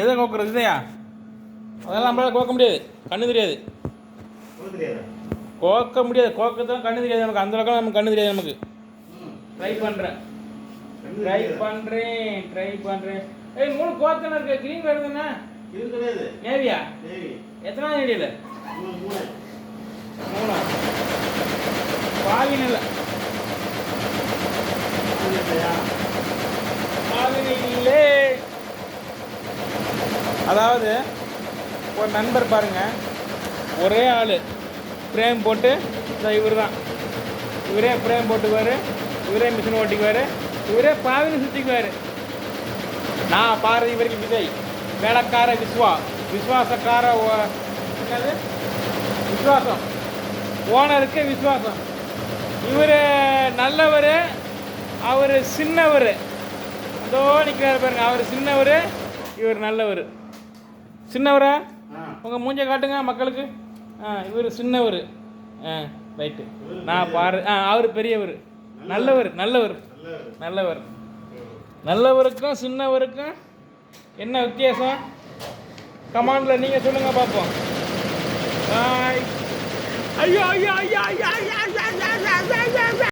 எதை கோக்குறது இதையா? அதெல்லாம் நம்மளால கோக்க முடியாது. கண்ணு தெரியாது. கோக்க முடியாது. கோக்கத்தான் கண்ணு தெரியாது நமக்கு. அந்த அளவுக்கு நமக்கு கண்ணு தெரியாது நமக்கு. ட்ரை பண்ணுறேன் ட்ரை பண்ணுறேன் ட்ரை பண்ணுறேன் ஏய் மூணு கோத்தனை இருக்கு. க்ரீன் வருதுண்ணா இது கிடையாது நேவியா தேவி எத்தனாவது ஐடியில் மூணு. மூணா பாவின் இல்லை இது இல்லையா பாவின் இல்லை அதாவது ஒரு நண்பர் பாருங்கள் ஒரே ஆள். ஃப்ரேம் போட்டு இந்த இவர் தான் இவரே ஃப்ரேம் போட்டுக்குவார் இவரே மிஷின் ஓட்டிக்குவார் இவரே பாவின்னு சுற்றிக்குவார் நான் பாரதி வரைக்கும் விஜய். வேலைக்கார விஸ்வா. விஸ்வாசக்கார ஓ- என்னது? விஸ்வாசம். ஓனருக்கு விஸ்வாசம். இவர் நல்லவர் அவர் சின்னவர். அதோ நிற்கிறார் பாருங்க அவர் சின்னவர் இவர் நல்லவர். சின்னவரா? உங்கள் மூஞ்ச காட்டுங்க மக்களுக்கு. ஆ இவர் சின்னவர். ஆ ரைட்டு. நான் பாரு ஆ அவர் பெரியவர். நல்லவர். நல்லவர் நல்ல நல்லவர். நல்லவருக்கும் சின்னவருக்கும் என்ன வித்தியாசம்? கமாண்டில் நீங்கள் சொல்லுங்கள் பார்ப்போம் பாய். ஐயோ ஐயோ ஐயோ ஐயோ ஐயோ ஐயோ ஐயோ ஐயோ.